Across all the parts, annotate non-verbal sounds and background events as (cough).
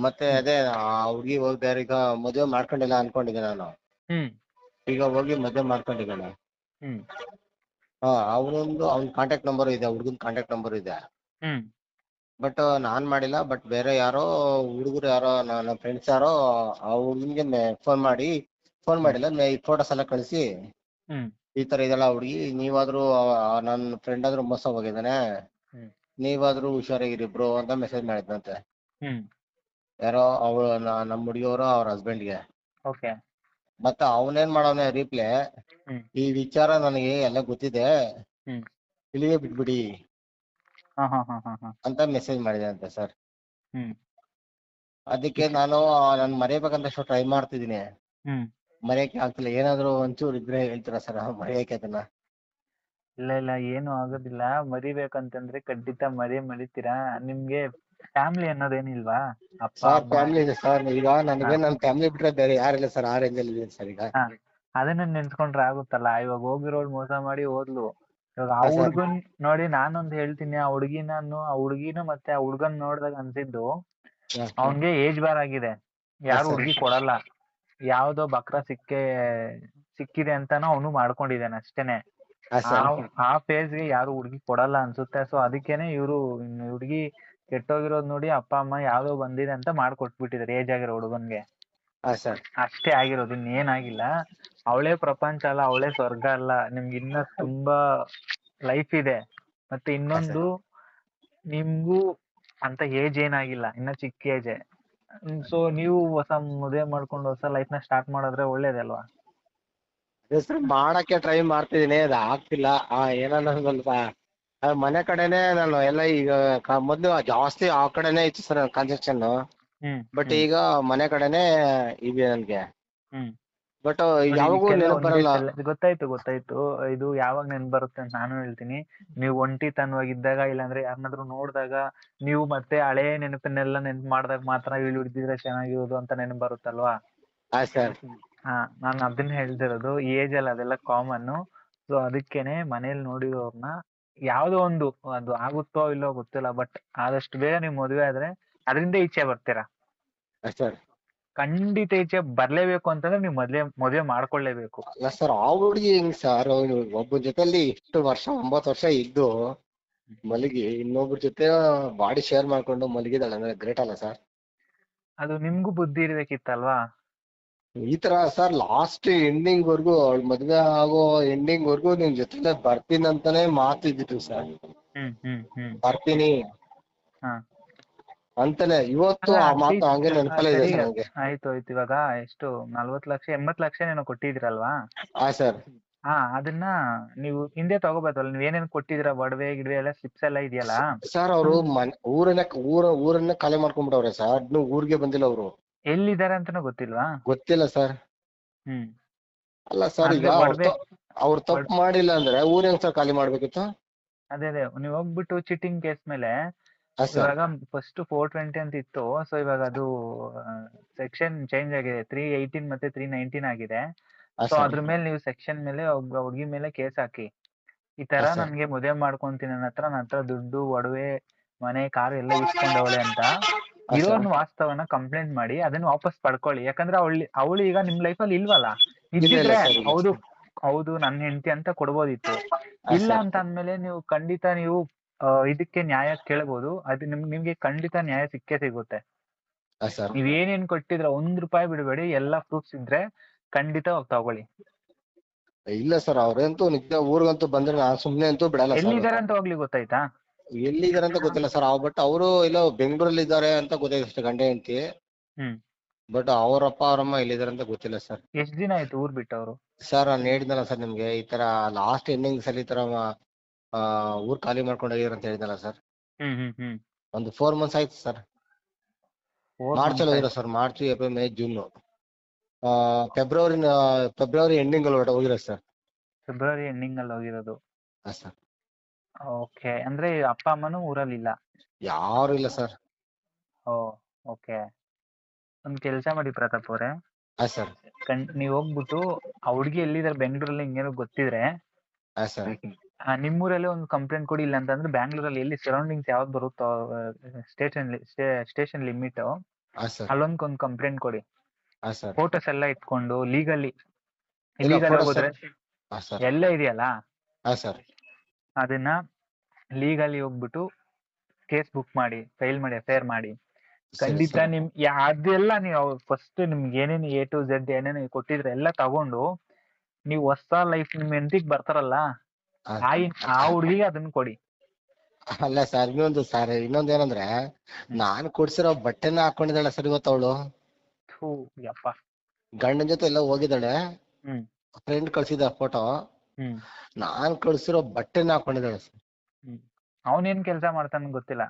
ಮತ್ತೆ ಅದೇ ಆ ಹುಡ್ಗಿ ಹೋಗಿ ಬೇರೆ ಈಗ ಮದುವೆ ಮಾಡ್ಕೊಂಡಿಲ್ಲ ಅನ್ಕೊಂಡಿದ್ದೆ ನಾನು. ಹ್ಮ್. ಈಗ ಹೋಗಿ ಮದುವೆ ಮಾಡ್ಕೊಂಡಿದ್ದಾನೆ ಹ್ಮ್. ಹಾ ಅವನೊಂದು ಅವ್ನ ಕಾಂಟ್ಯಾಕ್ಟ್ ನಂಬರ್ ಇದೆ ಹುಡುಗನ ಕಾಂಟ್ಯಾಕ್ಟ್ ನಂಬರ್ ಇದೆ. ಹ್ಮ್. ಬಟ್ ನಾನ್ ಮಾಡಿಲ್ಲ ಬಟ್ ಬೇರೆ ಯಾರೋ ಹುಡುಗರು ಯಾರೋ ನನ್ನ ಫ್ರೆಂಡ್ಸ್ ಯಾರೋ ಆ ಹುಡುಗನ್ಗೆ ಫೋನ್ ಮಾಡಿ ಫೋನ್ ಮಾಡಿಲ್ಲ ಈ ಫೋಟೋಸ್ ಎಲ್ಲ ಕಳಿಸಿ ಹ್ಮ್. ಈ ತರ ಇದೆಲ್ಲ ಹುಡುಗಿ ನೀವಾದ್ರೂ ಆ- ನನ್ನ ಫ್ರೆಂಡ್ ಆದ್ರೂ ಮೋಸ ಹೋಗಿದ್ದಾನೆ. ಹ್ಮ್. ನೀವಾದ್ರೂ ಹುಷಾರಾಗಿರಿ ಬ್ರೋ ಅಂತ ಮೆಸೇಜ್ ಮಾಡಿದ್ನಂತೆ. ಹ್ಮ್. ಯಾರೋ ಅವಳು ನಮ್ಮ ಹುಡುಗಿಯವರು ಅವ್ರ ಹಸ್ಬೆಂಡ್ಗೆ ಓಕೆ ಮತ್ತೆ ಅವನೇನ್ ಮಾಡವನೆ ರೀಪ್ಲೆ ಹ್ಮ್. ಈ ವಿಚಾರ ನನಗೆ ಎಲ್ಲ ಗೊತ್ತಿದೆ. ಹ್ಮ್. ಇಲ್ಲಿಗೆ ಬಿಟ್ಬಿಡಿ. ಹಾ ಹಾ ಹಾ ಹಾ ಹಾ. ಅಂತ ಮೆಸೇಜ್ ಮಾಡಿದೆ ಅಂತ ಸರ್ ಹ್ಮ್. ಅದಕ್ಕೆ ನಾನು ನಾನು ಮರೆಯಬೇಕಂತ ಟ್ರೈ ಮಾಡ್ತಿದೀನಿ ಹ್ಮ್. ಮರೆಯಕ್ಕೆ ಆಗ್ತಿಲ್ಲ. ಏನಾದ್ರು ಒಂಚೂರು ಇದ್ರೆ ಹೇಳ್ತೀರಾ ಸರ್ ಮರೆಯಕ್ಕೆ ಅದನ್ನ. ಇಲ್ಲ ಇಲ್ಲ ಏನು ಆಗೋದಿಲ್ಲ. ಮರಿಬೇಕಂತಂದ್ರೆ ಖಂಡಿತ ಮರಿ ಮರಿತೀರಾ? ನಿಮ್ಗೆ ಫ್ಯಾಮಿಲಿ ಅನ್ನೋದೇನಿಲ್ವಾ? ಅಪ್ಪ ಸರ್ ಫ್ಯಾಮಿಲಿ ಇದೆ ಸರ್. ಈಗ ನನಗೆ ನನ್ನ ಫ್ಯಾಮಿಲಿ ಬಿಟ್ರೆ ಬೇರೆ ಯಾರಿಲ್ಲ ಸರ್. ಆ ರೇಂಜ್ ಅಲ್ಲಿ ಇದೆ ಸರ್ ಈಗ. ಅದನ್ನ ನೆನ್ಸ್ಕೊಂಡ್ರೆ ಆಗುತ್ತಲ್ಲ. ಇವಾಗ ಹೋಗಿರೋಳು ಮೋಸ ಮಾಡಿ ಹೋದ್ಲು. ಇವಾಗ ಆ ಹಾ. ಹುಡ್ಗನ್ ನೋಡಿ ನಾನೊಂದ್ ಹೇಳ್ತೀನಿ. ಆ ಹುಡ್ಗಿನನ್ನು ಆ ಹುಡ್ಗಿನು ಮತ್ತೆ ಆ ಹುಡ್ಗನ್ ನೋಡ್ದಾಗ ಅನ್ಸಿದ್ದು ಅವ್ನ್ಗೆ ಏಜ್ ಬಾರ್ ಆಗಿದೆ. ಯಾರು ಹುಡುಗಿ ಹುಡ್ಗಿ ಕೊಡಲ್ಲ. ಯಾವ್ದೋ ಬಕ್ರ ಸಿಕ್ಕೆ ಸಿಕ್ಕಿದೆ ಅಂತಾನು ಅವನು ಮಾಡ್ಕೊಂಡಿದ್ದಾನೆ ಅಷ್ಟೇನೆ. ಹಾ ಸರ್. ಆ- ಆ phase ಗೆ ಯಾರು ಹುಡ್ಗಿ ಕೊಡಲ್ಲ ಅನ್ಸುತ್ತೆ. ಸೊ ಅದಕ್ಕೇನೆ ಇವ್ರು ಹುಡ್ಗಿ ಕೆಟ್ಟೋಗಿರೋದ್ ನೋಡಿ ಅಪ್ಪ ಅಮ್ಮ ಯಾವ್ದೋ ಬಂದಿದೆ ಅಂತ ಮಾಡ್ಕೊಟ್ಬಿಟ್ಟಿದ್ದಾರೆ ಏಜ್ ಆಗಿರೋ ಹುಡುಗನ್ಗೆ. ಅಷ್ಟೇ ಆಗಿರೋದು ಇನ್ನೇನಾಗಿಲ್ಲ. ಅವಳೇ ಪ್ರಪಂಚ ಅಲ್ಲ ಅವಳೇ ಸ್ವರ್ಗ ಅಲ್ಲ. ನಿಮ್ಗೆ ಇನ್ನ ತುಂಬಾ ಲೈಫ್ ಇದೆ. ಮತ್ತೆ ಇನ್ನೊಂದು ನಿಮ್ಗೂ ಅಂತ ಏಜ್ ಏನಾಗಿಲ್ಲ ಇನ್ನ ಚಿಕ್ಕ ಏಜೆ ಸೊ ನೀವು ಹೊಸ ಮದುವೆ ಮಾಡ್ಕೊಂಡು ಹೊಸ ಲೈಫ್ನ ಸ್ಟಾರ್ಟ್ ಮಾಡಿದ್ರೆ ಒಳ್ಳೇದಲ್ವಾ ಹೆಸರು ಮಾಡಕ್ಕೆ ಟ್ರೈ ಮಾಡ್ತಿದೀನಿ ಅದು ಆಗ್ತಿಲ್ಲ. ಆ ಸ್ವಲ್ಪ ಆ, ಮನೆ ಕಡೆನೆ ನಾನು ಎಲ್ಲ ಈಗ ಕ- ಮೊದ್ಲು ಜಾಸ್ತಿ ಆ ಕಡೆನೆ ಇತ್ತು ಸರ್ ಹ್ಮ್ ಬಟ್ ಈಗ ಮನೆ ಕಡೆನೆ ಇದೆ ನನ್ಗೆ. ಹ್ಮ್. ಬಟ್ ನೋಡಿ, ಯಾವಾಗೂ ಇದಕ್ಕೆಲ್ಲ ನೆನಪು ಬರಲ್ಲ. ಸಲ- ಗೊತ್ತಾಯ್ತು ಗೊತ್ತಾಯ್ತು. ಇದು ಯಾವಾಗ ನೆನ್ಪ್ ಬರುತ್ತೆ ಅಂತ ನಾನು ಹೇಳ್ತೀನಿ. ನೀವು ಒಂಟಿತನವಾಗಿದ್ದಾಗ ಇಲ್ಲಾಂದ್ರೆ ಯಾರನ್ನಾದ್ರೂ ನೋಡಿದಾಗ ನೀವು ಮತ್ತೆ ಹಳೆ ನೆನಪನ್ನೆಲ್ಲ ನೆನ್ಪ್ ಮಾಡಿದಾಗ ಮಾತ್ರ ಇಲ್ಲಿ ಹಿಡ್ದಿದ್ರೆ ಚೆನ್ನಾಗಿರೋದು ಅಂತ ನೆನಪು ಬರುತ್ತಲ್ವಾ? ಹಾ ಸರ್. ಹಾ ನಾನು ಅದನ್ನ ಹೇಳ್ತಿರೋದು. ಏಜ್ ಅಲ್ಲಿ ಅದೆಲ್ಲ ಕಾಮನ್ ಸೊ ಅದಕ್ಕೇನೆ ಮನೇಲಿ ನೋಡಿರೋರ್ನ ಯಾವ್ದೋ ಒಂದು ಅದು ಆಗುತ್ತೋ ಇಲ್ಲೋ ಗೊತ್ತಿಲ್ಲ ಬಟ್ ಆದಷ್ಟು ಬೇಗ ನೀವು ಮದುವೆ ಆದ್ರೆ ಅದರಿಂದ ಈಚೆ ಬರ್ತೀರಾ? ಸರ್ ಖಂಡಿತ ಈಚೆ ಬರ್ಲೇಬೇಕು ಅಂತಂದ್ರೆ ನೀವು ಮದ್ವೆ ಮದುವೆ ಮಾಡ್ಕೊಳ್ಳೇಬೇಕು. ಅಲ್ಲ ಸರ್ ಆ ಹುಡುಗಿ ಹೆಂಗ್ ಸರ್ ಒಬ್ಬ ಜೊತೆಲಿ ಇಷ್ಟು ವರ್ಷ ಒಂಬತ್ತು ವರ್ಷ ಇದ್ದು ಮಲಗಿ ಇನ್ನೊಬ್ರ ಜೊತೆ ಬಾಡಿ ಶೇರ್ ಮಾಡ್ಕೊಂಡು ಮಲಗಿದಾಳೆ ಅಂದ್ರೆ ಗ್ರೇಟ್ ಅಲ್ಲ ಸರ್ ಅದು ನಿಮ್ಗೂ ಬುದ್ಧಿ ಇರ್ಬೇಕಿತ್ತಲ್ವಾ? ಈ ತರ ಸರ್ ಲಾಸ್ಟ್ ಎಂಡಿಂಗ್ ವರ್ಗು ಅವಳ ಮದ್ವೆ ಆಗೋ ಎಂಡಿಂಗ್ ವರ್ಗು ನಿಮ್ ಜೊತೆ ಬರ್ತೀನಿ ಅಂತಾನೆ ಮಾತು ಇದ್ದಿತ್ತು ಸರ್. ಹ್ಮ್ ಹ್ಮ್ ಹ್ಮ್. ಬರ್ತೀನಿ. ಹಾ. ಅಂತಾನೆ ಇವತ್ತು ಆ ಮಾತು ಹಂಗೆ ನೆನಪಲ್ಲೇ ಇದೆ ಸರಿ. ನಂಗೆ ಆಯ್ತು ಆಯ್ತು ಇವಾಗ ಎಷ್ಟು ನಲ್ವತ್ ಲಕ್ಷ ಎಂಬತ್ ಲಕ್ಷ ಏನೋ ಕೊಟ್ಟಿದ್ರಲ್ವಾ? ಹಾ ಸರ್. ಹಾ ಅದನ್ನ ನೀವು ಹಿಂದೆ ತಗೋಬೇಕಲ್ಲ ನೀವ್ ಏನೇನ್ ಕೊಟ್ಟಿದ್ರ ಒಡವೆ ಗಿಡವೆ ಎಲ್ಲ ಸ್ಲಿಪ್ಸ್ ಎಲ್ಲ ಇದೆಯಲ್ಲ? ಸರ್ ಅವರು ಊರನ್ನ ಊರ ಊರನ್ನ ಖಾಲಿ ಮಾಡ್ಕೊಂಡ್ಬಿಟ್ಟವ್ರೆ ಸರ್. ಇನ್ನು ಊರಿಗೆ ಬಂದಿಲ್ಲ ಅವರು. ಎಲ್ಲಿದ್ದಾರೆ ಅಂತಾನು ಗೊತ್ತಿಲ್ವಾ? ಗೊತ್ತಿಲ್ಲ ಸರ್. ಹ್ಮ್. ಅಲ್ಲ ಸರ್ ಈಗ ಅವ್ರು ಅವ್ರು ತಪ್ಪು ಮಾಡಿಲ್ಲ ಅಂದ್ರೆ ಊರ್ ಹೆಂಗ್ ಸರ್ ಖಾಲಿ ಮಾಡ್ಬೇಕಿತ್ತು? ಅದೇ ಅದೇ. ನೀವ್ ಹೋಗ್ಬಿಟ್ಟು ಚೀಟಿಂಗ್ ಕೇಸ್ ಮೇಲೆ ಹಾ ಸರ್. ಇವಾಗ ಫಸ್ಟ್ ಫೋರ್ ಟ್ವೆಂಟಿ ಅಂತ ಇತ್ತು. ಸೊ ಇವಾಗ ಅದು ಸೆಕ್ಷನ್ ಚೇಂಜ್ ಆಗಿದೆ. ತ್ರೀ ಏಯ್ಟೀನ್ ಮತ್ತೆ ತ್ರೀ ನೈನ್ಟೀನ್ ಆಗಿದೆ. ಹಾ ಸೊ ಸರ್. ಅದ್ರ ಮೇಲೆ ನೀವು ಸೆಕ್ಷನ್ ಮೇಲೆ ಒಬ್ಬ ಹುಡ್ಗಿ ಮೇಲೆ ಕೇಸ್ ಹಾಕಿ. ಈ ತರ ಹಾ. ನನ್ಗೆ ಮದುವೆ ಮಾಡ್ಕೊಂತೀನಿ. ನನ್ನ ಹತ್ರ ನನ್ನ ಹತ್ರ ದುಡ್ಡು ಒಡವೆ ಮನೆ ಕಾರು ಎಲ್ಲ ಇಸ್ಕೊಂಡವಳೆ ಅಂತ. ಹಾ, ಇರೋ sir. ಒಂದು ವಾಸ್ತವನ ಕಂಪ್ಲೇಂಟ್ ಮಾಡಿ ಅದನ್ನ ವಾಪಸ್ ಪಡ್ಕೊಳ್ಳಿ. ಯಾಕಂದ್ರೆ ಅವಳು ಅವಳು ಈಗ ನಿಮ್ ಲೈಫಲ್ಲಿ ಇಲ್ವಲ್ಲ? ಇಲ್ಲ. ಹೌದು ಹೌದು ನನ್ನ ಹೆಂಡತಿ ಅಂತ ಕೊಡ್ಬೋದಿತ್ತು. ಇಲ್ಲ. ಅಂತ ಅಂದ್ಮೇಲೆ ನೀವು ಖಂಡಿತ ನೀವು ಇದಕ್ಕೆ ನ್ಯಾಯ ಕೇಳ್ಬೋದು. ಅದು ನಿಮ್ ನಿಮ್ಗೆ ಖಂಡಿತ ನ್ಯಾಯ ಸಿಕ್ಕೇ ಸಿಗುತ್ತೆ. ನೀವ್ ಏನೇನ್ ಕೊಟ್ಟಿದ್ರ ಒಂದ್ ರೂಪಾಯಿ ಬಿಡಬೇಡಿ ಎಲ್ಲಾ ಪ್ರೂಫ್ಸ್ ಇದ್ರೆ ಖಂಡಿತ ಹೋಗಿ ತಗೊಳ್ಳಿ. ಇಲ್ಲ ಸರ್ ಅವ್ರಂತೂ ನಿಜ ಊರ್ಗಂತೂ ಬಂದ್ರೆ ನಾನ್ ಸುಮ್ನೆ ಅಂತೂ ಬಿಡಲ್ಲ ಎಲ್ಲಿದ್ದಾರೆ ಅಂತ ಹೋಗ್ಲಿ ಗೊತ್ತಾಯ್ತಾ? ಎಲ್ಲಿದ್ದಾರೆ ಅಂತ ಗೊತ್ತಿಲ್ಲ ಸರ್. ಬಟ್ ಅವರು ಎಲ್ಲೋ ಬೆಂಗಳೂರಲ್ಲಿ ಇದ್ದಾರೆ ಅಂತ ಗೊತ್ತಾಯ್ತು ಅಷ್ಟೇ ಗಂಡ ಹೆಂಡತಿ. ಹ್ಮ್. ಬಟ್ ಅವರಪ್ಪ ಅವರಮ್ಮ ಎಲ್ಲಿದ್ದಾರೆ ಅಂತ ಗೊತ್ತಿಲ್ಲ ಸರ್. ಎಷ್ಟ್ ದಿನ ಆಯ್ತು ಊರ್ ಅವರು? ಸರ್ ನಾನು ಹೇಳಿದ್ನಲ್ಲ ಸರ್ ನಿಮ್ಗೆ ಈ ತರ ಲಾಸ್ಟ್ ಎಂಡಿಂಗ್ಸ್ ಅಲ್ಲಿ ಈ ತರ ಆ, ಊರ್ ಖಾಲಿ ಮಾಡ್ಕೊಂಡು ಹೋಗಿದ್ರು ಅಂತ ಹೇಳಿದ್ನಲ್ಲ ಸರ್. ಹ್ಮ್ ಹ್ಮ್ ಹ್ಮ್. ಒಂದು ಫೋರ್ ಮಂತ್ಸ್ ಆಯ್ತು ಸರ್. ಮಾರ್ಚ್ ಅಲ್ಲಿ ಹೋಗಿರೋ sir March April May June February February ending ಅಲ್ಲಿ ಹೋಗಿರ ಸರ್. ಫೆಬ್ರವರಿ ಎಂಡಿಂಗ್ ಅಲ್ಲಿ ಹೋಗಿರೋದು. ಸರ್. ಓಕೆ. ಅಂದ್ರೆ ಅಪ್ಪ ಅಮ್ಮನು ಊರಲ್ಲಿ ಇಲ್ಲ ಯಾರು ಇಲ್ಲ ಸರ್. ಓ ಓಕೆ. ಒಂದ್ ಕೆಲಸ ಮಾಡಿ ಪ್ರತಾಪ್ ಅವರೇ. ಹಾ ಸರ್. ಕಣ್ ನೀವ್ ಹೋಗ್ಬಿಟ್ಟು ಆ ಹುಡ್ಗಿ ಎಲ್ಲಿದ್ದಾರೆ ಬೆಂಗಳೂರಲ್ಲಿ ಹಿಂಗೇನೋ ಗೊತ್ತಿದ್ರೆ ಹಾ ಸರ್. ಆ, ನಿಮ್ಮೂರಲ್ಲೇ ಒಂದು ಕಂಪ್ಲೇಂಟ್ ಕೊಡಿ ಇಲ್ಲ ಅಂತಂದ್ರೆ ಬ್ಯಾಂಗ್ಳೂರಲ್ಲಿ ಎಲ್ಲಿ ಸರೌಂಡಿಂಗ್ಸ್ ಯಾವ್ದು ಬರುತ್ತೋ ಸ್ಟೇಷನ್ ಸ್ಟೇಷನ್ ಲಿಮಿಟ್ ಹಾ ಸರ್. ಅಲ್ಲೊಂದ್ ಒಂದು ಕಂಪ್ಲೇಂಟ್ ಕೊಡಿ. ಹಾ ಸರ್. ಫೋಟೋಸ್ ಎಲ್ಲ ಇಟ್ಕೊಂಡು ಲೀಗಲಿ ಇಲ್ಲ, ಲೀಗಲ್ photos ಹೋದ್ರೆ ಹಾ ಸರ್. ಎಲ್ಲ ಇದೆಯಲ್ಲ? ಹಾ ಸರ್. ಅದನ್ನ ಲೀಗಲಿ ಹೋಗ್ಬಿಟ್ಟು ಕೇಸ್ ಬುಕ್ ಮಾಡಿ ಫೈಲ್ ಮಾಡಿ ಎಫ್ ಮಾಡಿ. ಖಂಡಿತ ನಿಮ್ ಅದೆಲ್ಲ ನೀವು ಫಸ್ಟ್ ನಿಮ್ಗೆ ಏನೇನು ಎ ಟು ಝೆಡ್ ಏನೇನು ಕೊಟ್ಟಿದ್ರೆ ಎಲ್ಲ ತಗೊಂಡು ನೀವು ಹೊಸ ಲೈಫ್ ನಿಮ್ ಹೆಂಡತಿಗ್ ಬರ್ತಾರಲ್ಲ ಆ ಆ ಹುಡುಗಿಗೆ ಅದನ್ನ ಕೊಡಿ. ಅಲ್ಲ ಸರ್ ಇನ್ನೊಂದು ಸರ್ ಇನ್ನೊಂದ್ ಏನಂದ್ರೆ ನಾನ್ ಕೊಡ್ಸಿರೋ ಬಟ್ಟೆನ ಹಾಕೊಂಡಿದ್ದಾಳೆ ಸರ್ ಇವತ್ತವಳು ಯಪ್ಪ. ಗಂಡನ ಜೊತೆ ಎಲ್ಲ ಹೋಗಿದ್ದಾಳೆ. ಹ್ಮ್. ಫ್ರೆಂಡ್ ಕಳ್ಸಿದ ಫೋಟೋ ನಾನ್ ಕಳ್ಸಿರೋ ಬಟ್ಟೆನ ಹಾಕೊಂಡಿದ್ದಾಳೆ ಸರ್. ಅವನೇನ್ ಕೆಲಸ ಮಾಡ್ತಾನ ಗೊತ್ತಿಲ್ಲ.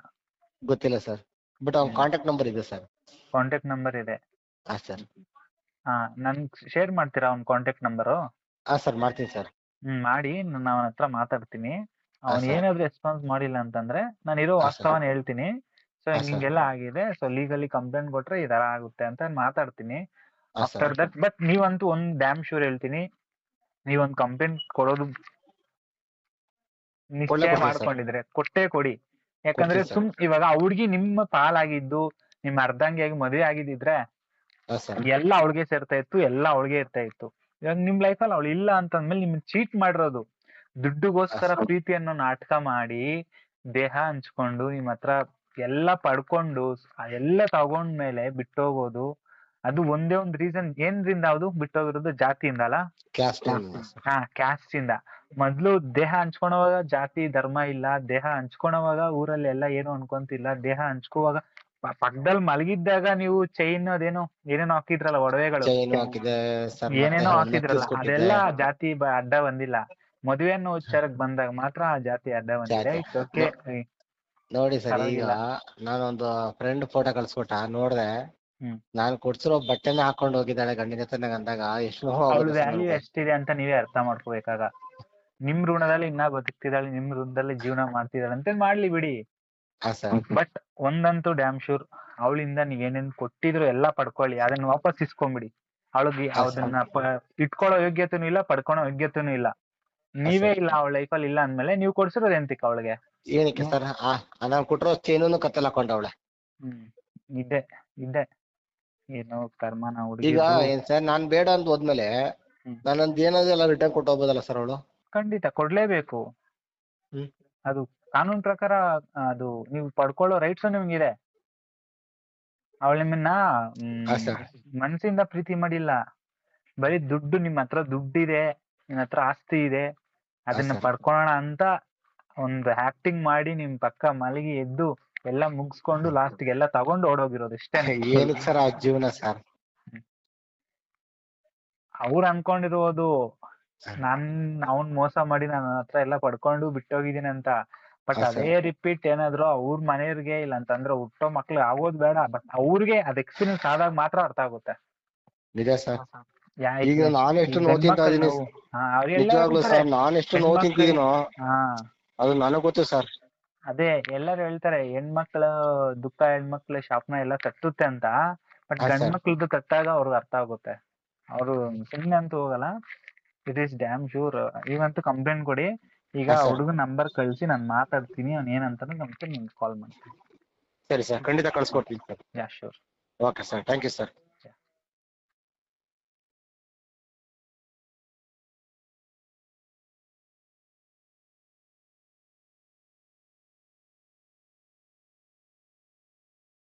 ಗೊತ್ತಿಲ್ಲ ಸರ್. ಬಟ್ ಅವ್ನ ಕಾಂಟ್ಯಾಕ್ಟ್ ನಂಬರ್ ಇದೆ ಸರ್. ಕಾಂಟ್ಯಾಕ್ಟ್ ನಂಬರ್ ಇದೆ. ಹಾ ಸರ್. ಹಾ ನನ್ ಶೇರ್ ಮಾಡ್ತೀರಾ ಅವ್ನ ಕಾಂಟ್ಯಾಕ್ಟ್ ನಂಬರು ಹಾ ಸರ್ ಮಾಡ್ತೀನಿ ಸರ್. ಹ್ಮ್ ಮಾಡಿ ನಾನು ಅವನ ಹತ್ರ ಮಾತಾಡ್ತೀನಿ. ಅವ್ನ್ sir. ಏನಾದ್ರು ರೆಸ್ಪಾನ್ಸ್ ಮಾಡಿಲ್ಲ ಅಂತಂದ್ರೆ ನಾನು ಇರೋ ಹಾ, sir. ವಾಸ್ತವನ ಹೇಳ್ತೀನಿ. ಸೊ ಹಾ, sir. ಹಿಂಗೆಲ್ಲ ಆಗಿದೆ. ಸೊ ಲೀಗಲಿ ಕಂಪ್ಲೇಂಟ್ ಕೊಟ್ರೆ ಈ ತರ ಆಗುತ್ತೆ ಅಂತ ಮಾತಾಡ್ತೀನಿ. ಹಾ ಆಫ್ಟರ್ ಸರ್ ದಟ್ ಬಟ್ ನೀವಂತೂ ಒಂದ್ ಡ್ಯಾಮ್ ಶೂರ್ ಹೇಳ್ತೀನಿ. ನೀವೊಂದ್ ಕಂಪ್ಲೇಂಟ್ ಕೊಡೋದು ನಿಶ್ಚಯ ಮಾಡ್ಕೊಂಡಿದ್ರೆ. ಕೊಟ್ಟೇ ಕೊಡಿ. ಯಾಕಂದ್ರೆ ಸುಮ್ ಇವಾಗ ಆ ಹುಡ್ಗಿ ನಿಮ್ಮ ಪಾಲಾಗಿದ್ದು ನಿಮ್ಮ ಅರ್ಧಂಗಿಯಾಗಿ ಮದುವೆ ಆಗಿದ್ದಿದ್ರೆ ಎಲ್ಲ ಅವಳಿಗೆ ಸೇರ್ತಾ ಇತ್ತು ಎಲ್ಲ ಅವಳಿಗೆ ಇರ್ತಾ ಇತ್ತು. ಇವಾಗ ನಿಮ್ ಅಲ್ಲಿ ಅವಳು ಇಲ್ಲ ಅಂತಂದ್ಮೇಲೆ ನಿಮ್ ಚೀಟ್ ಮಾಡಿರೋದು. ದುಡ್ಡುಗೋಸ್ಕರ. ಪ್ರೀತಿ ಅನ್ನೋ ನಾಟಕ ಮಾಡಿ ದೇಹ ಹಂಚ್ಕೊಂಡು ನಿಮ್ ಹತ್ರ ಎಲ್ಲ ಪಡ್ಕೊಂಡು ಎಲ್ಲ ತಗೊಂಡ್ಮೇಲೆ ಬಿಟ್ಟೋಗೋದು ಅದು ಒಂದೇ ಒಂದ್ ರೀಸನ್ ಏನ್ರಿಂದ ಅದು ಬಿಟ್ಟೋಗಿರೋದು? ಜಾತಿಯಿಂದ ಅಲ್ಲ ಕ್ಯಾಸ್ಟ್ ಹಾ ಕ್ಯಾಸ್ಟ್ ಇಂದ. ಮೊದ್ಲು ದೇಹ ಹಂಚ್ಕೊಳೋವಾಗ ಜಾತಿ ಧರ್ಮ ಇಲ್ಲ. ದೇಹ ಹಂಚ್ಕೊಳೋವಾಗ ಊರಲ್ಲಿ ಎಲ್ಲ ಏನು ಅನ್ಕೊಂತಿಲ್ಲ. ದೇಹ ಹಂಚ್ಕೋವಾಗ ಪಕ್ಕದಲ್ಲಿ ಮಲಗಿದ್ದಾಗ ನೀವು ಚೈನ್ ಅದೇನೋ ಏನೇನೋ ಹಾಕಿದ್ರಲ್ಲ ಒಡವೆಗಳು? ಏನೇನೋ ಹಾಕಿದ್ರಲ್ಲ ಅದೆಲ್ಲ ಜಾತಿ ಅಡ್ಡ ಬಂದಿಲ್ಲ. ಮದುವೆ ಅನ್ನೋ ವಿಚಾರಕ್ಕೆ ಬಂದಾಗ ಮಾತ್ರ ಆ ಜಾತಿ ಅಡ್ಡ ಬಂದಿದೆ. ನೋಡಿ ಸರ್ ಈಗ. ನಾನೊಂದು ಫ್ರೆಂಡ್ ಫೋಟೋ ಕಳ್ಸ್ಕೊಟ್ಟ ನೋಡ್ದೆ. ಹ್ಮ್. ನಾನ್ ಕೊಡ್ಸಿರೋ ಬಟ್ಟೆನ ಹಾಕೊಂಡು ಹೋಗಿದ್ದಾಳೆ ಗಂಡಿನ ಜೊತೆ ನಂಗ್ ಅಂದಾಗ ಎಷ್ಟು ನೋವು ಅವಳ ಆಗುತ್ತೆ ವ್ಯಾಲ್ಯೂ. ಎಷ್ಟಿದೆ ಅಂತ ನೀವೇ ಅರ್ಥ ಮಾಡ್ಕೋಬೇಕಾಗ. ನಿಮ್ ಋಣದಲ್ಲಿ ಇನ್ನ ಬದುಕ್ತಿದ್ದಾಳೆ ನಿಮ್ ಋಣದಲ್ಲಿ ಜೀವನ ಮಾಡ್ತಿದ್ದಾಳೆ ಅಂತ ಮಾಡ್ಲಿ ಬಿಡಿ. ಹಾ ಸರ್. ಬಟ್ ಒಂದಂತೂ ಡ್ಯಾಮ್ ಶೂರ್ ಅವಳಿಂದ ನೀವೇನೇನ್ ಕೊಟ್ಟಿದ್ರು ಎಲ್ಲಾ ಪಡ್ಕೊಳ್ಳಿ ಅದನ್ನ ವಾಪಸ್ ಇಸ್ಕೊಂಡ್ಬಿಡಿ ಅವಳಿಗೆ ಹಾ, sir. ಅದನ್ನ ಪ- ಇಟ್ಕೊಳ್ಳೋ ಯೋಗ್ಯತೆನೂ ಇಲ್ಲ ಪಡ್ಕೊಳೋ ಯೋಗ್ಯತೆನೂ ಇಲ್ಲ. ನೀವೇ ಇಲ್ಲ ಅವಳ ಲೈಫಲ್ಲಿ ಇಲ್ಲ ಅಂದ್ಮೇಲೆ ನೀವು ಕೊಡ್ಸಿರೋದ್ ಎಂತಿಕ್ ಅವಳಿಗೆ. ಏನಕ್ಕೆ ಸರ್? ನಾನ್ ಕೊಟ್ಟಿರೋ ಕತ್ತಲ್ ಹಾಕೊಂಡವಳೆ ಹ್ಮ್. ಇದೆ ಇದೆ. ಏನೋ ಕರ್ಮನ ಈಗ ಹುಡುಗಿ ಏನ್ ಸರ್ ನಾನ್ ಬೇಡ ಅಂತ ಹೋದ್ಮೇಲೆ ಹ್ಮ್. ನಾನೊಂದ್ ಏನಾದ್ರು ಎಲ್ಲ ರಿಟರ್ನ್ ಕೊಟ್ಟು ಹೋಗ್ಬೋದಲ್ಲ ಸರ್ ಅವಳು ಖಂಡಿತ ಕೊಡ್ಲೇಬೇಕು ಹ್ಮ್. ಅದು ಕಾನೂನ್ ಪ್ರಕಾರ ಅದು ನೀವು ಪಡ್ಕೊಳ್ಳೋ ರೈಟ್ಸ್ ನಿಮ್ಗಿದೆ ಅವಳು ನಿಮ್ಮನ್ನ ಮ್, ಹಾ, sir. ಮನ್ಸಿಂದ ಪ್ರೀತಿ ಮಾಡಿಲ್ಲ ಬರೀ ದುಡ್ಡು ನಿಮ್ ಹತ್ರ ದುಡ್ಡಿದೆ ನಿಮ್ ಹತ್ರ ಆಸ್ತಿ ಇದೆ ಅದನ್ನ sir. ಪಡ್ಕೊಳ್ಳೋಣ ಅಂತ ಒಂದು ಆಕ್ಟಿಂಗ್ ಮಾಡಿ ನಿಮ್ ಪಕ್ಕ ಮಲಗಿ ಎದ್ದು ಎಲ್ಲ ಮುಗಿಸ್ಕೊಂಡು ಲಾಸ್ಟ್ ಎಲ್ಲ ತಗೊಂಡು ಓಡೋಗಿರೋದು ಇಷ್ಟೇ. (laughs) ಏನಕ್ಕೆ ಸರ್ ಆ ಜೀವನ ಸರ್ ಅವ್ರು ಅನ್ಕೊಂಡಿರೋದು ನನ್ ಅವ್ನ್ ಮೋಸ ಮಾಡಿ ನನ್ನ ಹತ್ರ ಎಲ್ಲ ಪಡ್ಕೊಂಡು ಬಿಟ್ಟೋಗಿದೀನಿ ಅಂತ. ಬಟ್ ಅದೇ ರಿಪೀಟ್ ಏನಾದ್ರು ಅವ್ರ ಮನೆಯವ್ರಿಗೆ ಇಲ್ಲ ಅಂತಂದ್ರೆ ಹುಟ್ಟೋ ಮಕ್ಳು ಆಗೋದ್ ಬೇಡ. ಬಟ್ ಅವ್ರಿಗೆ ಅದ್ ಎಕ್ಸ್ಪೀರಿಯನ್ಸ್ ಆದಾಗ ಮಾತ್ರ ಅರ್ಥ ಆಗುತ್ತೆ. ನಿಜ ಸರ್ ಈಗ ನಾನು ಎಷ್ಟು ಇದೀನಿ ನಿಜವಾಗ್ಲೂ ನಾನು ಎಷ್ಟು ಅದು ನನಗ್ ಗೊತ್ತು ಸರ್ ಅದೇ ಎಲ್ಲರೂ ಹೇಳ್ತಾರೆ ಹೆಣ್ಮಕ್ಳ ದುಃಖ ಹೆಣ್ಮಕ್ಳ ಶಾಪನ ಎಲ್ಲ ತಟ್ಟುತ್ತೆ ಅಂತ. ಬಟ್ ಗಂಡ್ ಮಕ್ಳದ್ದು ತಟ್ಟಾಗ ಅವ್ರಿಗೆ ಅರ್ಥ ಆಗುತ್ತೆ. ಅವರು ಸುಮ್ನೆ ಅಂತೂ ಹೋಗಲ್ಲ. ಇಟ್ ಈಸ್ ಡ್ಯಾಮ್ ಶೂರ್ ಈಗಂತೂ ಕಂಪ್ಲೇಂಟ್ ಕೊಡಿ. ಈಗ ಹಾ, sir. ಹುಡುಗನ್ ನಂಬರ್ ಕಳ್ಸಿ ನಾನು ಮಾತಾಡ್ತೀನಿ ಅವ್ನ್ ಏನಂತ ನಮ್ಗೆ ನಿಮ್ಗೆ ಕಾಲ್ ಮಾಡ್ತೀನಿ. ಸರಿ ಸರ್ ಖಂಡಿತ ಕಳ್ಸ್ಕೊಡ್ತೀನಿ sir. Yeah sure okay sir thank you sir.